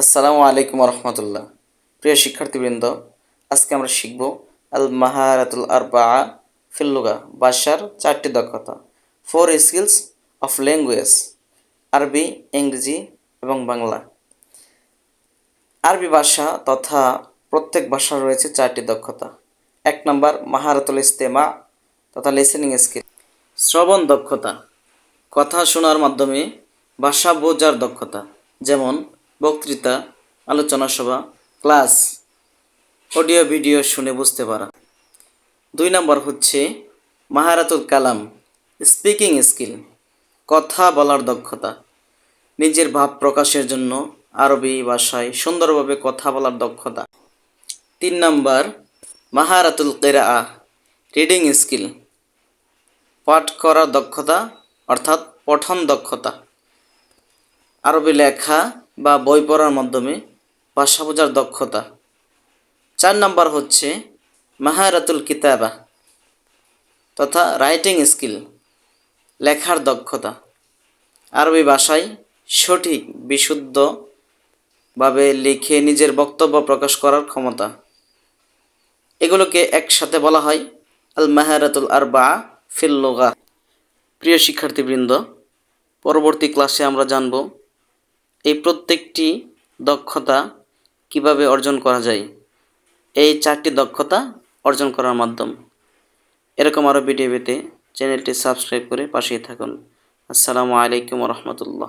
আসসালামু আলাইকুম রহমতুল্লাহ প্রিয় শিক্ষার্থীবৃন্দ, আজকে আমরা শিখব আল মাহারাতুল আরবা ফিল্লুগা বাসার চারটি দক্ষতা ফোর স্কিলস অফ ল্যাঙ্গুয়েজ আরবি, ইংরেজি এবং বাংলা। আরবি ভাষা তথা প্রত্যেক ভাষার রয়েছে চারটি দক্ষতা। এক নম্বর, মাহারাতুল ইস্তেমা তথা লিসেনিং স্কিল শ্রবণ দক্ষতা, কথা শোনার মাধ্যমে ভাষা বোঝার দক্ষতা, যেমন বক্তৃতা, আলোচনা সভা, ক্লাস, অডিও, ভিডিও শুনে বুঝতে পারা। দুই নম্বর হচ্ছে মাহারাতুল কালাম, স্পিকিং স্কিল, কথা বলার দক্ষতা। নিজের ভাব প্রকাশের জন্য আরবি ভাষায় সুন্দরভাবে কথা বলার দক্ষতা। তিন নম্বর, মাহারাতুল কেরা রিডিং স্কিল, পাঠ করার দক্ষতা, অর্থাৎ পঠন দক্ষতা। আরবি লেখা বা বই পড়ার মাধ্যমে ভাষা বোঝার দক্ষতা। চার নম্বর হচ্ছে মাহারাতুল কিতাবা তথা রাইটিং স্কিল, লেখার দক্ষতা। আরবি ভাষায় সঠিক বিশুদ্ধভাবে লিখে নিজের বক্তব্য প্রকাশ করার ক্ষমতা। এগুলোকে একসাথে বলা হয় আল মাহারাতুল আরবা ফিল্লোগা প্রিয় শিক্ষার্থীবৃন্দ, পরবর্তী ক্লাসে আমরা জানব এই প্রত্যেকটি দক্ষতা কীভাবে অর্জন করা যায়? এই চারটি দক্ষতা অর্জন করার মাধ্যম। এরকম আরও ভিডিও পেতে চ্যানেলটি সাবস্ক্রাইব করে পাশে থাকুন। আসসালামু আলাইকুম রহমতুল্লাহ।